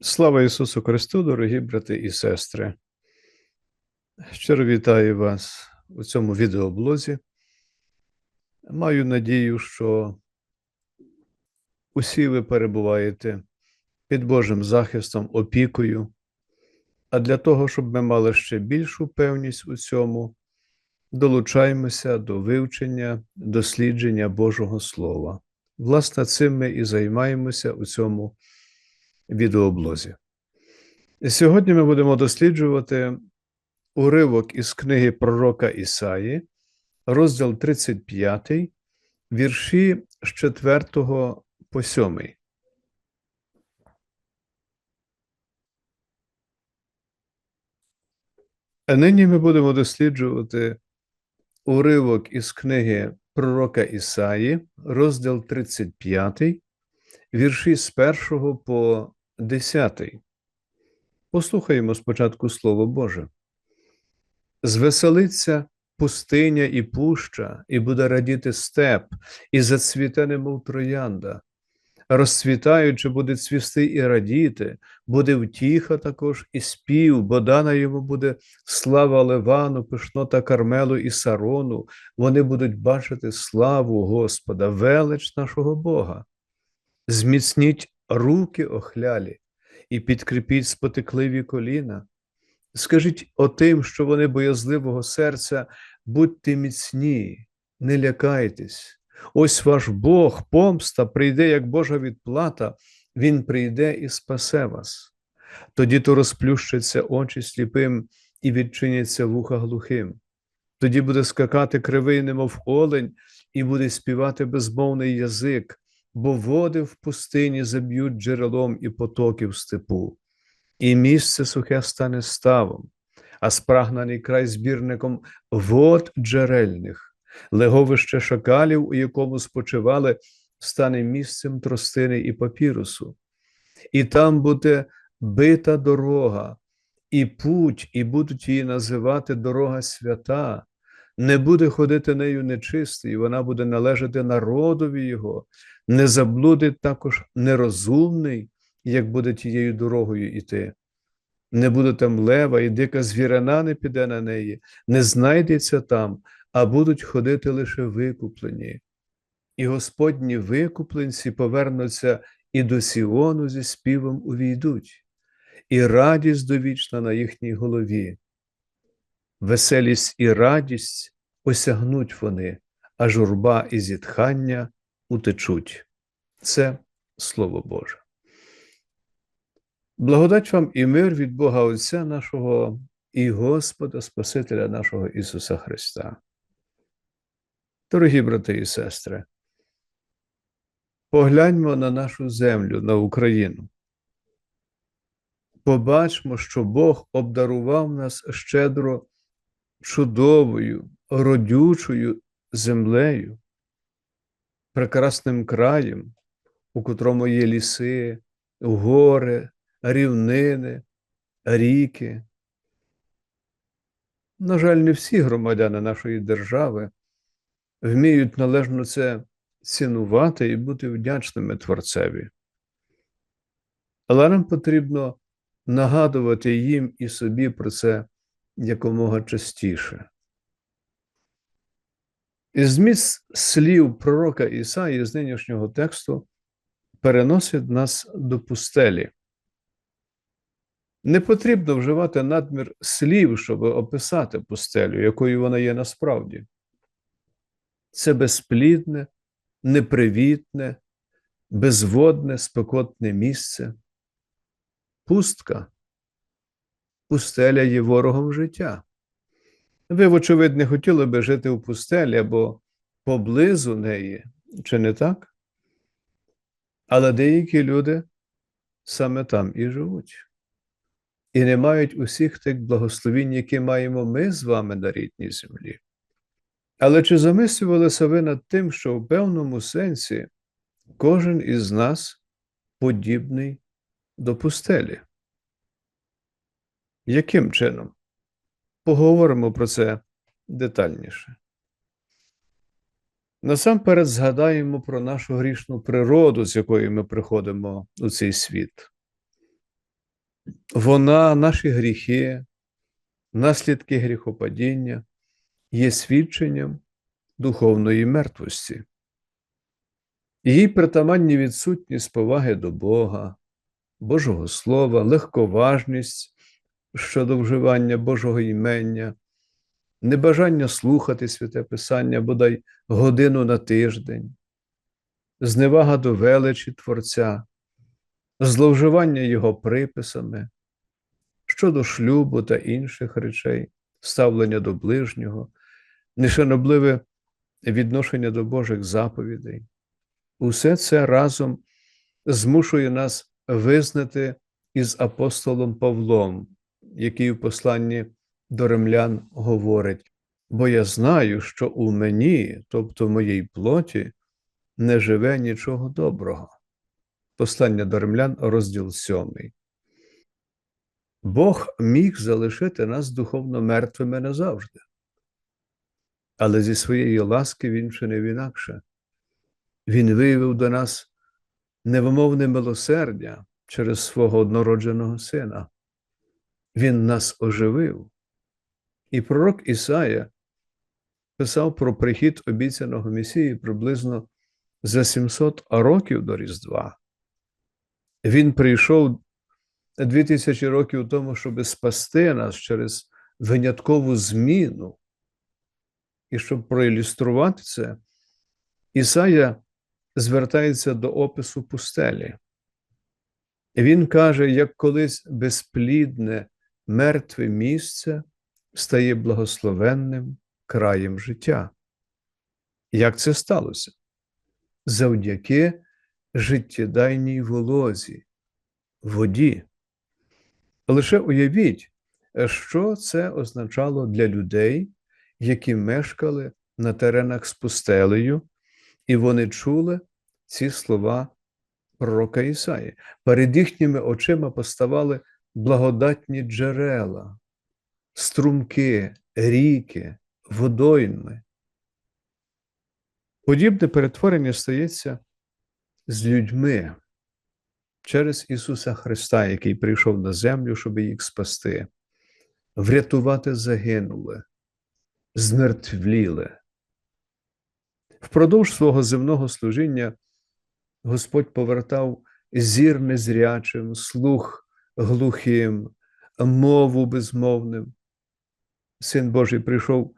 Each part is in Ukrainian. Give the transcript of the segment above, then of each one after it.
Слава Ісусу Христу, дорогі брати і сестри. Щиро вітаю вас у цьому відеоблозі. Маю надію, що усі ви перебуваєте під Божим захистом, опікою. А для того, щоб ми мали ще більшу певність у цьому, долучаємося до вивчення, дослідження Божого Слова. Власне, цим ми і займаємося у цьому відеоблозі. Сьогодні ми будемо досліджувати уривок із книги пророка Ісаї, розділ 35, вірші з 4 по 7. А нині ми будемо досліджувати уривок із книги пророка Ісаї, розділ 35, вірші з 1 по 10. Послухаємо спочатку Слово Боже. Звеселиться пустиня і пуща, і буде радіти степ, і зацвіте, немов троянда. Розцвітаючи, буде цвісти і радіти, буде втіха також і спів, бо дана йому буде слава Ливану, пишнота Кармелу і Сарону. Вони будуть бачити славу Господа, велич нашого Бога. Зміцніть руки охлялі і підкріпіть спотекливі коліна. Скажіть отим, що вони боязливого серця, будьте міцні, не лякайтесь. Ось ваш Бог, помста, прийде, як Божа відплата, Він прийде і спасе вас. Тоді то розплющаться очі сліпим і відчиняться вуха глухим. Тоді буде скакати кривий, немов олень, і буде співати безмовний язик, бо води в пустині заб'ють джерелом і потоки в степу, і місце сухе стане ставом, а спрагнаний край збірником вод джерельних. Леговище шакалів, у якому спочивали, стане місцем тростини і папірусу, і там буде бита дорога, і путь, і будуть її називати дорога свята, не буде ходити нею нечистий, вона буде належати народові Його, не заблудить також нерозумний, як буде тією дорогою йти. Не буде там лева, і дика звірина не піде на неї, не знайдеться там а будуть ходити лише викуплені, і Господні викупленці повернуться і до Сіону зі співом увійдуть, і радість довічна на їхній голові. Веселість і радість осягнуть вони, а журба і зітхання утечуть. Це Слово Боже. Благодать вам і мир від Бога Отця нашого і Господа Спасителя нашого Ісуса Христа. Дорогі брати і сестри, погляньмо на нашу землю, на Україну. Побачимо, що Бог обдарував нас щедро чудовою, родючою землею, прекрасним краєм, у котрому є ліси, гори, рівнини, ріки. На жаль, не всі громадяни нашої держави вміють належно це цінувати і бути вдячними Творцеві. Але нам потрібно нагадувати їм і собі про це якомога частіше. І зміст слів пророка Ісаї з нинішнього тексту переносить нас до пустелі. Не потрібно вживати надмір слів, щоб описати пустелю, якою вона є насправді це безплідне, непривітне, безводне, спекотне місце. Пустка. Пустеля є ворогом життя. Ви, вочевидь, не хотіли би жити у пустелі або поблизу неї, чи не так? Але деякі люди саме там і живуть. І не мають усіх тих благословінь, які маємо ми з вами на рідній землі. Але чи замислювалися ви над тим, що в певному сенсі кожен із нас подібний до пустелі? Яким чином? Поговоримо про це детальніше. Насамперед згадаємо про нашу грішну природу, з якою ми приходимо у цей світ. вона, наші гріхи, наслідки гріхопадіння є свідченням духовної мертвості. Їй притаманні відсутність поваги до Бога, Божого Слова, легковажність щодо вживання Божого імення, небажання слухати святе Писання бодай годину на тиждень, зневага до величі Творця, зловживання Його приписами щодо шлюбу та інших речей, ставлення до ближнього, нешанобливе відношення до Божих заповідей. Усе це разом змушує нас визнати із апостолом Павлом, який у посланні до римлян говорить: бо я знаю, що у мені, тобто в моїй плоті, не живе нічого доброго. Послання до римлян, розділ 7. Бог міг залишити нас духовно мертвими назавжди, але зі своєї ласки Він вчинив інакше. Він виявив до нас невимовне милосердя через свого однородженого сина. Він нас оживив. І пророк Ісая писав про прихід обіцяного Месії приблизно за 700 років до Різдва. Він прийшов 2000 років тому, щоб спасти нас через виняткову зміну. І щоб проілюструвати це, Ісая звертається до опису пустелі. Він каже, як колись безплідне, мертве місце стає благословенним краєм життя. Як це сталося? Завдяки життєдайній волозі, воді. Лише уявіть, що це означало для людей, які мешкали на теренах з пустелею, і вони чули ці слова пророка Ісаї. Перед їхніми очима поставали благодатні джерела, струмки, ріки, водойми. Подібне перетворення стається з людьми через Ісуса Христа, який прийшов на землю, щоб їх спасти, врятувати загинуле, змертвліле. Впродовж свого земного служіння Господь повертав зір незрячим, слух глухим, мову безмовним. Син Божий прийшов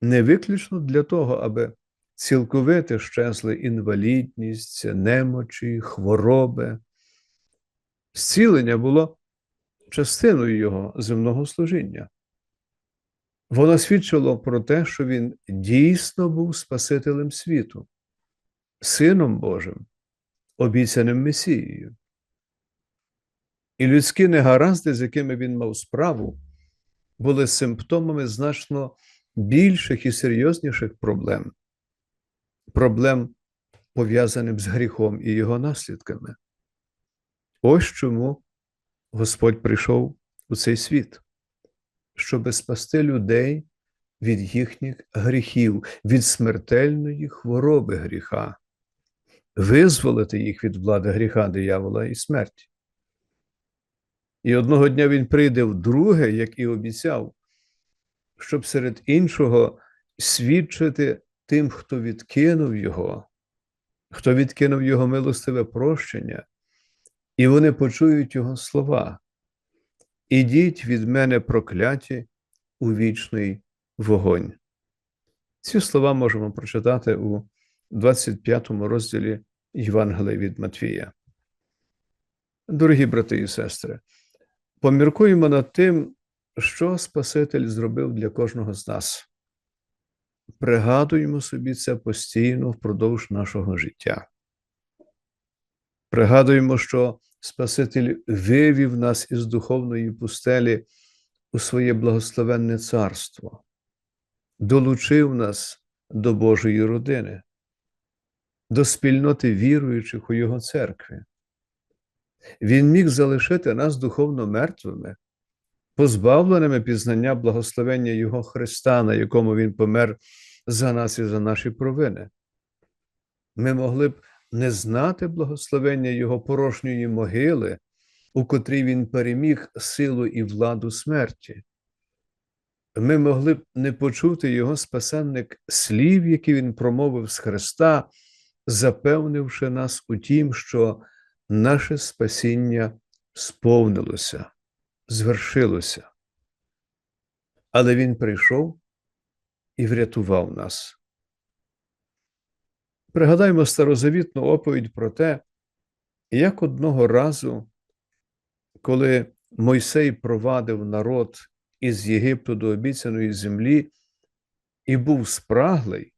не виключно для того, аби цілковито щезли інвалідність, немочі, хвороби. Зцілення було частиною його земного служіння. Воно свідчило про те, що він дійсно був Спасителем світу, Сином Божим, обіцяним Месією. І людські негаразди, з якими він мав справу, були симптомами значно більших і серйозніших проблем, проблем, пов'язаних з гріхом і його наслідками. Ось чому Господь прийшов у цей світ, щоб спасти людей від їхніх гріхів, від смертельної хвороби гріха, визволити їх від влади гріха, диявола і смерті. І одного дня він прийде вдруге, як і обіцяв, щоб серед іншого свідчити тим, хто відкинув його, хто відкинув його милостиве прощення, і вони почують його слова. Ідіть від мене прокляті у вічний вогонь. Ці слова можемо прочитати у 25 розділі Євангелія від Матвія. Дорогі брати і сестри, поміркуємо над тим, що Спаситель зробив для кожного з нас. Пригадуємо собі це постійно впродовж нашого життя. Пригадуємо, що Спаситель вивів нас із духовної пустелі у своє благословенне царство, долучив нас до Божої родини, до спільноти віруючих у Його церкві. Він міг залишити нас духовно мертвими, позбавленими пізнання благословення Його Христа, на якому Він помер за нас і за наші провини. Ми могли б не знати благословення Його порожньої могили, у котрій він переміг силу і владу смерті. Ми могли б не почути його спасенник слів, які він промовив з Христа, запевнивши нас у тім, що наше спасіння сповнилося, звершилося. Але Він прийшов і врятував нас. Пригадаймо старозавітну оповідь про те, як одного разу, коли Мойсей провадив народ із Єгипту до обіцяної землі і був спраглий,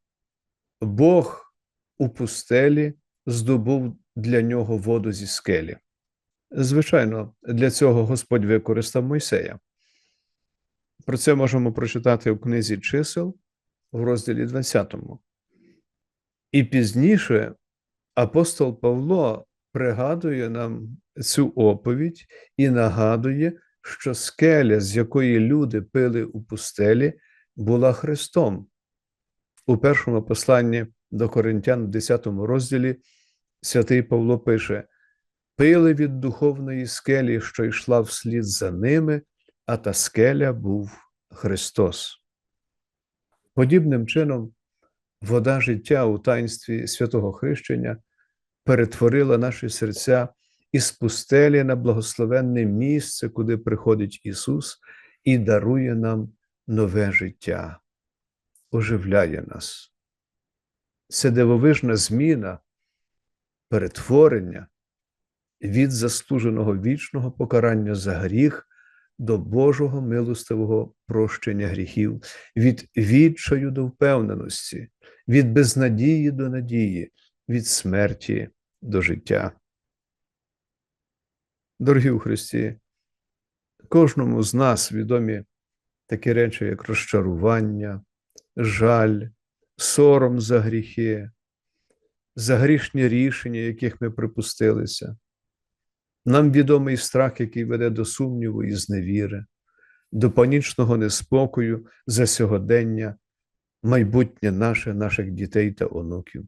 Бог у пустелі здобув для нього воду зі скелі. Звичайно, для цього Господь використав Мойсея. Про це можемо прочитати у книзі чисел в розділі 20. І пізніше апостол Павло пригадує нам цю оповідь і нагадує, що скеля, з якої люди пили у пустелі, була Христом. У першому посланні до Коринтян, в 10 розділі, святий Павло пише: пили від духовної скелі, що йшла вслід за ними, а та скеля був Христос. Подібним чином, вода життя у таїнстві святого Хрещення перетворила наші серця із пустелі на благословенне місце, куди приходить Ісус і дарує нам нове життя, оживляє нас. Це дивовижна зміна, перетворення від заслуженого вічного покарання за гріх до Божого милостивого прощення гріхів, від відчаю до впевненості, від безнадії до надії, від смерті до життя. Дорогі у Христі, кожному з нас відомі такі речі, як розчарування, жаль, сором за гріхи, за грішні рішення, яких ми припустилися. Нам відомий страх, який веде до сумніву і зневіри, до панічного неспокою за сьогодення, майбутнє наше, наших дітей та онуків.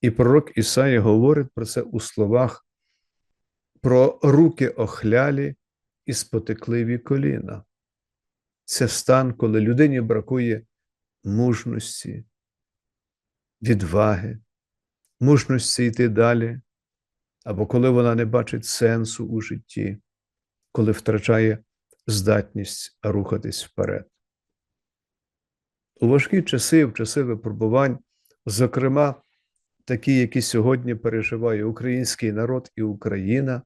І пророк Ісаї говорить про це у словах про руки охлялі і спотекливі коліна. Це стан, коли людині бракує мужності, відваги, мужності йти далі, або коли вона не бачить сенсу у житті, коли втрачає здатність рухатись вперед. У важкі часи, в часи випробувань, зокрема, такі, які сьогодні переживає український народ і Україна,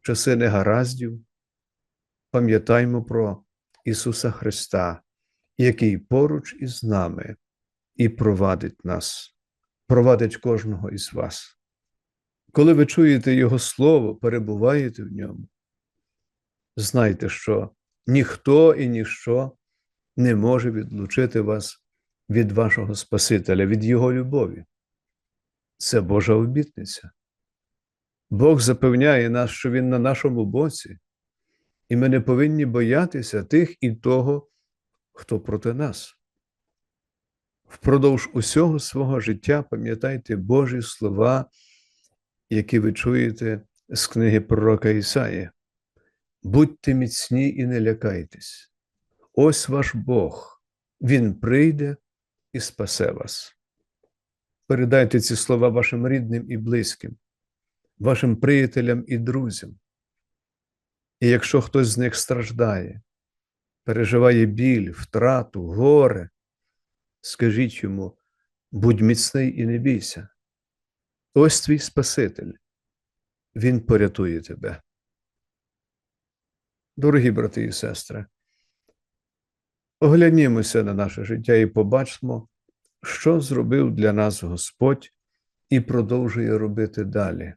часи негараздів, пам'ятаймо про Ісуса Христа, який поруч із нами і провадить нас, провадить кожного із вас. Коли ви чуєте Його Слово, перебуваєте в ньому, знайте, що ніхто і ніщо не може відлучити вас від вашого Спасителя, від Його любові. Це Божа обітниця. Бог запевняє нас, що Він на нашому боці, і ми не повинні боятися тих і того, хто проти нас. Впродовж усього свого життя пам'ятайте Божі слова, які ви чуєте з книги пророка Ісаї. Будьте міцні і не лякайтесь. Ось ваш Бог, Він прийде і спасе вас. Передайте ці слова вашим рідним і близьким, вашим приятелям і друзям. І якщо хтось з них страждає, переживає біль, втрату, горе, скажіть йому, будь міцний і не бійся. Ось твій Спаситель, Він порятує тебе. Дорогі брати і сестри, оглянімося на наше життя і побачимо, що зробив для нас Господь і продовжує робити далі,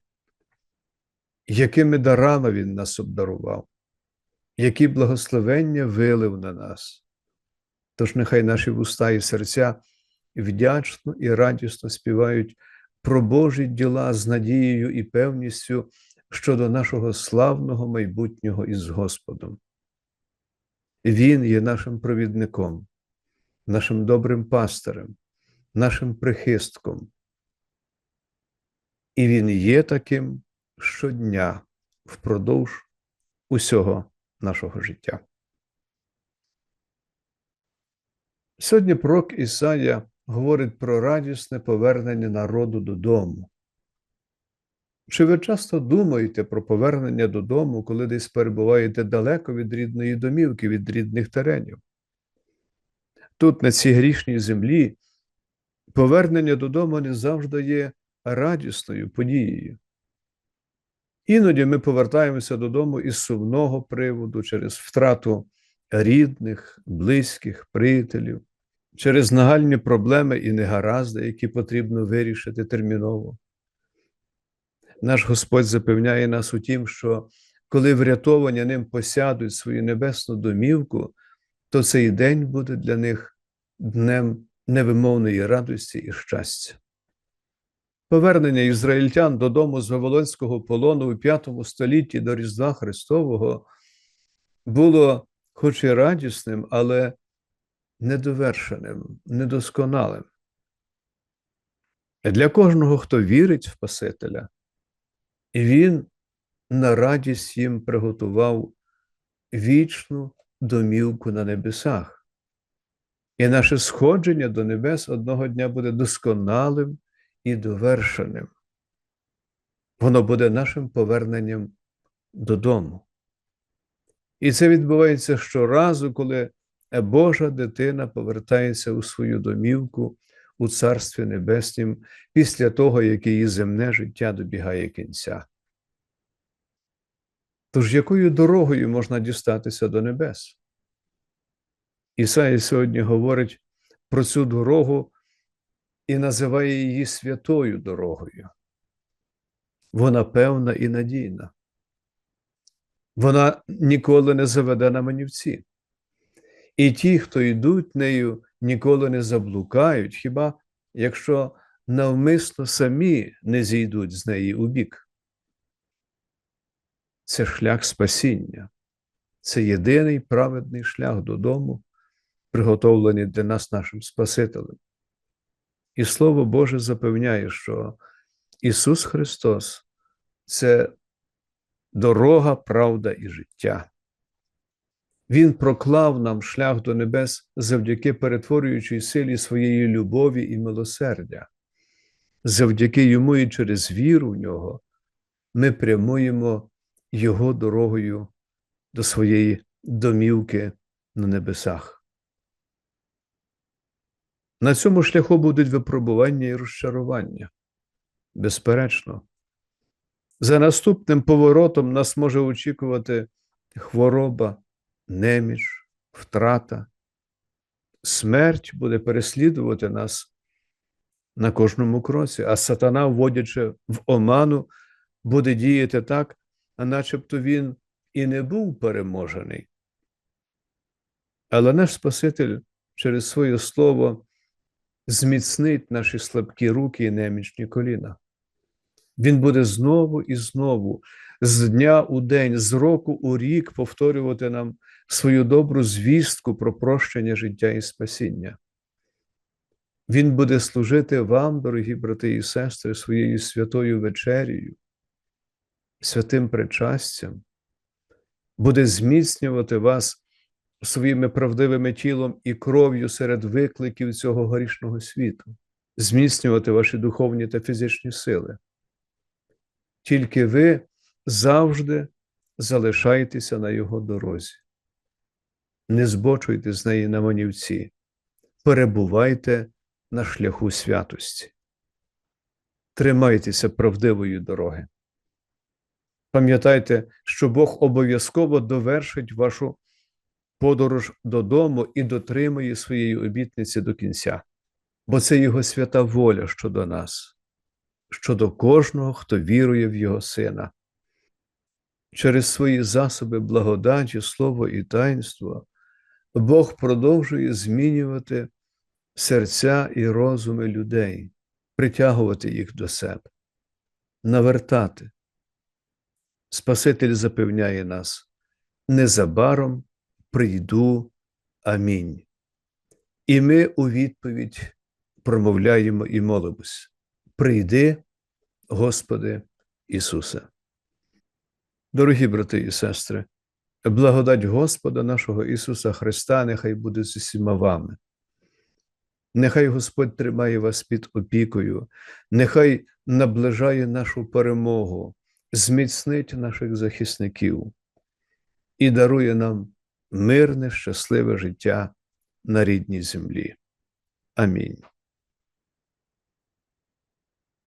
якими дарами Він нас обдарував, які благословення вилив на нас. Тож нехай наші вуста і серця вдячно і радісно співають про Божі діла з надією і певністю щодо нашого славного майбутнього із Господом. Він є нашим провідником, нашим добрим пастирем, нашим прихистком. І Він є таким щодня, впродовж усього нашого життя. Сьогодні пророк Ісая говорить про радісне повернення народу додому. Чи ви часто думаєте про повернення додому, коли десь перебуваєте далеко від рідної домівки, від рідних теренів? Тут, на цій грішній землі, повернення додому не завжди є радісною подією. Іноді ми повертаємося додому із сумного приводу через втрату рідних, близьких, приятелів, через нагальні проблеми і негаразди, які потрібно вирішити терміново. Наш Господь запевняє нас у тім, що коли врятовані ним посядуть свою небесну домівку, то цей день буде для них днем невимовної радості і щастя. Повернення ізраїльтян додому з Вавилонського полону у V столітті до Різдва Христового було хоч і радісним, але недовершеним, недосконалим. Для кожного, хто вірить в Спасителя, і Він на радість їм приготував вічну домівку на небесах. І наше сходження до небес одного дня буде досконалим і довершеним. Воно буде нашим поверненням додому. І це відбувається щоразу, коли Божа дитина повертається у свою домівку у Царстві Небеснім після того, як її земне життя добігає кінця. Тож якою дорогою можна дістатися до небес? Ісаїя сьогодні говорить про цю дорогу і називає її святою дорогою. Вона певна і надійна. Вона ніколи не заведе на манівці. І ті, хто йдуть нею, ніколи не заблукають, хіба якщо навмисно самі не зійдуть з неї у бік. Це шлях спасіння, це єдиний праведний шлях додому, приготовлений для нас нашим Спасителем. І Слово Боже запевняє, що Ісус Христос це дорога, правда і життя. Він проклав нам шлях до небес завдяки перетворюючій силі своєї любові і милосердя. Завдяки йому і через віру в нього ми прямуємо Його дорогою до своєї домівки на небесах. На цьому шляху будуть випробування і розчарування. Безперечно, за наступним поворотом нас може очікувати хвороба неміч, втрата, смерть буде переслідувати нас на кожному кроці, а сатана, вводячи в оману, буде діяти так, начебто він і не був переможений. Але наш Спаситель через своє слово зміцнить наші слабкі руки і немічні коліна. Він буде знову і знову, з дня у день, з року у рік повторювати нам свою добру звістку про прощення життя і спасіння. Він буде служити вам, дорогі брати і сестри, своєю святою вечерію, святим причастям, буде зміцнювати вас своїми правдивими тілом і кров'ю серед викликів цього горішного світу, зміцнювати ваші духовні та фізичні сили. Тільки ви завжди залишайтеся на його дорозі не збочуйте з неї на манівці, перебувайте на шляху святості. Тримайтеся правдивої дороги. Пам'ятайте, що Бог обов'язково довершить вашу подорож додому і дотримує своєї обітниці до кінця, бо це Його свята воля щодо нас, щодо кожного, хто вірує в Його Сина. Через свої засоби благодаті, слово і таїнство Бог продовжує змінювати серця і розуми людей, притягувати їх до себе, навертати. Спаситель запевняє нас, незабаром прийду. Амінь. І ми у відповідь промовляємо і молимось. Прийди, Господи Ісусе. Дорогі брати і сестри, благодать Господа нашого Ісуса Христа, нехай буде з усіма вами. Нехай Господь тримає вас під опікою, нехай наближає нашу перемогу, зміцнить наших захисників і дарує нам мирне, щасливе життя на рідній землі. Амінь.